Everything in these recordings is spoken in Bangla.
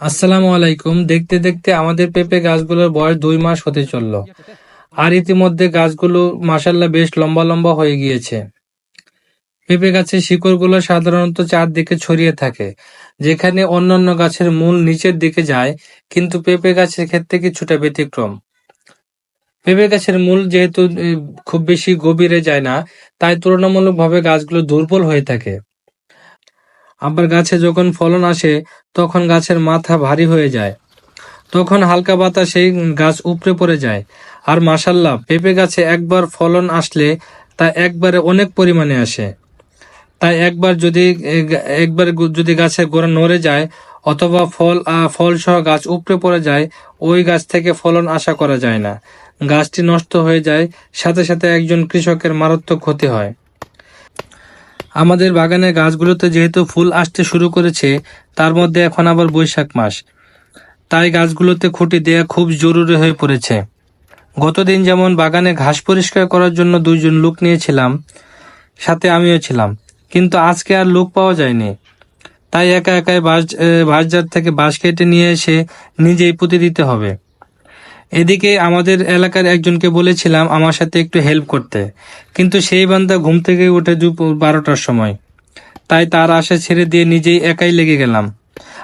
আসসালামু আলাইকুম। দেখতে দেখতে আমাদের পেঁপে গাছগুলোর বয়স দুই মাস হতে চলল। আর ইতিমধ্যে গাছগুলো মাসাল্লাহ বেশ লম্বা লম্বা হয়ে গিয়েছে। পেঁপে গাছের শিকড়গুলো সাধারণত চারদিকে ছড়িয়ে থাকে, যেখানে অন্যান্য গাছের মূল নিচের দিকে যায়, কিন্তু পেঁপে গাছের ক্ষেত্রে কিছুটা ব্যতিক্রম। পেঁপে গাছের মূল যেহেতু খুব বেশি গভীরে যায় না, তাই তুলনামূলকভাবে গাছগুলো দুর্বল হয়ে থাকে। আবার গাছে যখন ফলন আসে, তখন গাছের মাথা ভারী হয়ে যায়। তখন হালকা বাতাসেই গাছ উপড়ে পড়ে যায়। আর মাসাল্লাহ পেঁপে গাছে একবার ফলন আসলে তা একবারে অনেক পরিমাণে আসে। তাই একবার যদি একবার যদি গাছের গোড়া নড়ে যায়, অথবা ফল ফল সহ গাছ উপড়ে পড়ে যায়, ওই গাছ থেকে ফলন আশা করা যায় না। গাছটি নষ্ট হয়ে যায়, সাথে সাথে একজন কৃষকের মারাত্মক ক্ষতি হয়। আমাদের বাগানের গাছগুলোতে যেহেতু ফুল আসতে শুরু করেছে, তার মধ্যে এখন আবার বৈশাখ মাস। তাই গাছগুলোতে খুঁটি দেওয়া খুব জরুরি হয়ে পড়েছে। গতদিন যেমন বাগানে ঘাস পরিষ্কার করার জন্য দুইজন লোক নিয়েছিলাম, সাথে আমিও ছিলাম। কিন্তু আজকে আর লোক পাওয়া যায়নি। তাই একা একাই বাস বাসজার থেকে বাঁশ কেটে নিয়ে এসে নিজেই পুঁতে দিতে হবে। এদিকে আমাদের এলাকার একজনকে বলেছিলাম আমার সাথে একটু হেল্প করতে। কিন্তু সেই বান্দা ঘুম থেকে উঠে বারোটার সময়। তাই তার আশা ছেড়ে দিয়ে নিজেই একাই লেগে গেলাম।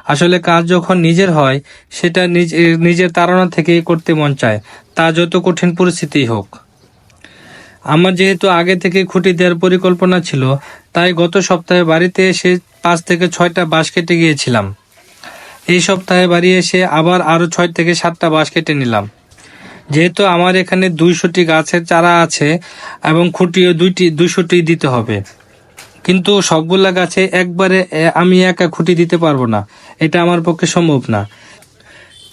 আসলে কাজ যখন নিজের হয়, সেটা নিজ, নিজের তাড়না থেকেই করতে মন চায়। তা যত কঠিন পরিস্থিতিই হোক। আমার যেহেতু আগে থেকে খুঁটি দেওয়ার পরিকল্পনা ছিল, তাই গত সপ্তাহে বাড়িতে এসে পাঁচ থেকে ছয়টা বাঁশ কেটে গিয়েছিলাম। এই সপ্তাহে বাড়ি এসে আবার আরও ছয় থেকে সাতটা বাঁশ কেটে নিলাম। যেহেতু আমার এখানে দুইশোটি গাছের চারা আছে এবং খুঁটিও দুইটি, দুইশোটি দিতে হবে। কিন্তু সবগুলা গাছে একবারে আমি একা খুঁটি দিতে পারব না। এটা আমার পক্ষে সম্ভব না।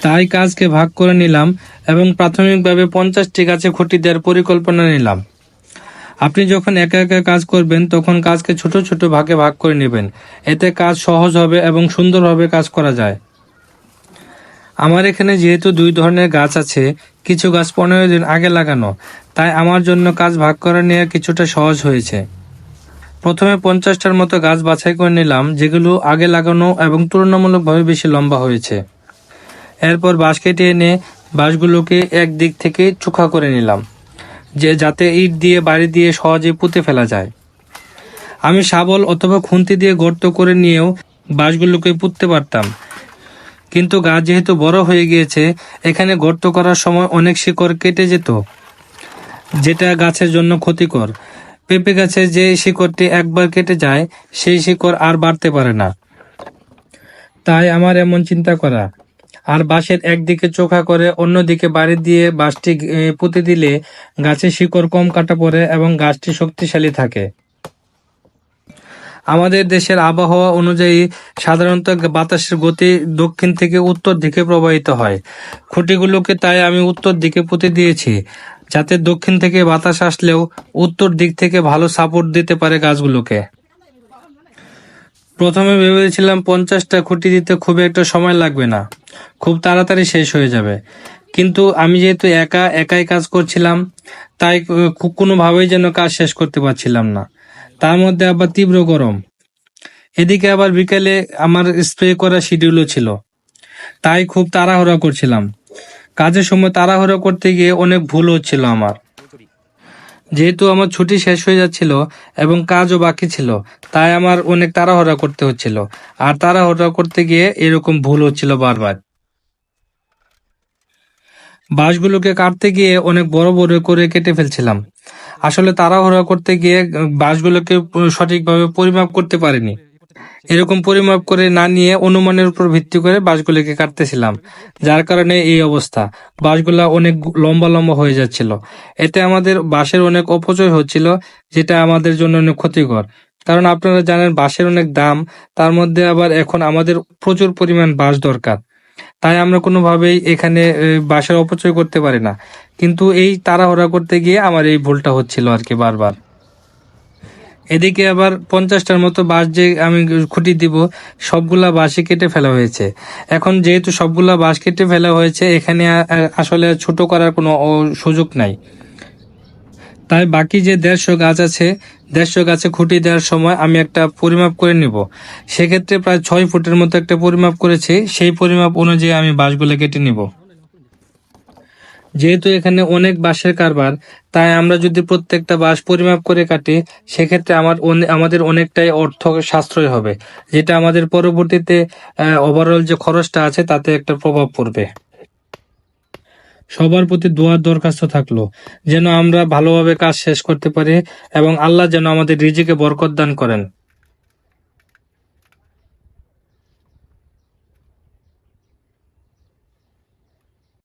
তাই কাজকে ভাগ করে নিলাম এবং প্রাথমিকভাবে পঞ্চাশটি গাছে খুঁটি দেওয়ার পরিকল্পনা নিলাম। আপনি যখন একা একা কাজ করবেন, তখন কাজকে ছোট ছোট ভাগে ভাগ করে নেবেন। এতে কাজ সহজ হবে এবং সুন্দরভাবে কাজ করা যায়। আমার এখানে যেহেতু দুই ধরনের গাছ আছে, কিছু গাছ পনেরো দিন আগে লাগানো, তাই আমার জন্য কাজ ভাগ করা নিয়ে কিছুটা সহজ হয়েছে। প্রথমে পঞ্চাশটার মতো গাছ বাছাই করে নিলাম, যেগুলো আগে লাগানো এবং তুলনামূলকভাবে বেশি লম্বা হয়েছে। এরপর বাঁশ কেটে এনে বাঁশগুলোকে এক দিক থেকে চোখা করে নিলাম। যে যাতে ইট দিয়ে বাড়ি দিয়ে সহজে পুঁতে ফেলা যায়। আমি শাবল অথবা খুন্তি দিয়ে গর্ত করে নিয়েও বাঁশগুলোকে পুঁততে পারতাম। কিন্তু গাছ যেহেতু বড় হয়ে গিয়েছে, এখানে গর্ত করার সময় অনেক শিকড় কেটে যেত, যেটা গাছের জন্য ক্ষতিকর। পেঁপে গাছের যে শিকড়টি একবার কেটে যায়, সেই শিকড় আর বাড়তে পারে না। তাই আমার এমন চিন্তা করা। আর বাঁশের একদিকে চোখা করে, অন্যদিকে বাড়ি দিয়ে বাঁশটি পুঁতে দিলে গাছের শিকড় কম কাটা পড়ে এবং গাছটি শক্তিশালী থাকে। আমাদের দেশের আবহাওয়া অনুযায়ী সাধারণত বাতাসের গতি দক্ষিণ থেকে উত্তর দিকে প্রবাহিত হয়। খুঁটিগুলোকে তাই আমি উত্তর দিকে পুঁতে দিয়েছি, যাতে দক্ষিণ থেকে বাতাস আসলেও উত্তর দিক থেকে ভালো সাপোর্ট দিতে পারে গাছগুলোকে। প্রথমে ভেবেছিলাম পঞ্চাশটা খুঁটি দিতে খুব একটা সময় লাগবে না। খুব তাড়াতাড়ি শেষ হয়ে যাবে। কিন্তু আমি যেহেতু একা, একাই কাজ করছিলাম, তাই কোনোভাবেই যেন কাজ শেষ করতে পারছিলাম না। তার মধ্যে আবার তীব্র গরম। এদিকে আবার বিকেলে আমার স্প্রে করা শিডিউলও ছিল। তাই খুব তাড়াহুড়া করছিলাম। কাজের সময় তাড়াহুড়ো করতে গিয়ে অনেক ভুল হচ্ছিল আমার। যেহেতু আমার ছুটি শেষ হয়ে যাচ্ছিল এবং কাজও বাকি ছিল, তাই আমার অনেক তাড়াহড়া করতে হচ্ছিল। আর তাড়াহড়া করতে গিয়ে এরকম ভুল হচ্ছিল বারবার। বাঁশগুলোকে কাটতে গিয়ে অনেক বড় বড় করে কেটে ফেলছিলাম। আসলে তাড়াহড়া করতে গিয়ে বাঁশগুলোকে সঠিকভাবে পরিমাপ করতে পারিনি। এরকম পরিমাপ করে না নিয়ে অনুমানের উপর ভিত্তি করে বাঁশগুলোকে কাটতেছিলাম যার কারণে এই অবস্থা। বাঁশগুলা অনেক লম্বা লম্বা হয়ে যাচ্ছিল। এতে আমাদের বাঁশের অনেক অপচয় হচ্ছিল যেটা আমাদের জন্য অনেক ক্ষতিকর। কারণ আপনারা জানেন বাঁশের অনেক দাম তার মধ্যে আবার এখন আমাদের প্রচুর পরিমাণ বাঁশ দরকার। তাই আমরা কোনোভাবেই এখানে এ, বাঁশের অপচয় করতে পারি না। কিন্তু এই তাড়াহুড়া করতে গিয়ে আমার এই ভুলটা হচ্ছিল আর কি বারবার। এদিকে আবার পঞ্চাশটার মতো বাঁশ যে আমি খুঁটি দিব, সবগুলা বাঁশই কেটে ফেলা হয়েছে। এখন যেহেতু সবগুলা বাঁশ কেটে ফেলা হয়েছে, এখানে আসলে ছোট করার কোনো সুযোগ নাই। তাই বাকি যে দেড়শো গাছ আছে, দেড়শো গাছে খুঁটি দেওয়ার সময় আমি একটা পরিমাপ করে নিব। সেক্ষেত্রে প্রায় ছয় ফুটের মতো একটা পরিমাপ করেছি। সেই পরিমাপ অনুযায়ী আমি বাঁশগুলো কেটে নিব। যেহেতু এখানে অনেক বাঁশের কারবার, তাই আমরা যদি প্রত্যেকটা বাঁশ পরিমাপ করে কাটি, সেক্ষেত্রে আমার আমাদের অনেকটাই অর্থ সাশ্রয় হবে, যেটা আমাদের পরবর্তীতে ওভারঅল যে খরচটা আছে, তাতে একটা প্রভাব পড়বে। সবার প্রতি দোয়ার দরখাস্ত থাকল, যেন আমরা ভালোভাবে কাজ শেষ করতে পারি, এবং আল্লাহ যেন আমাদের রিজিকে বরকত দান করেন।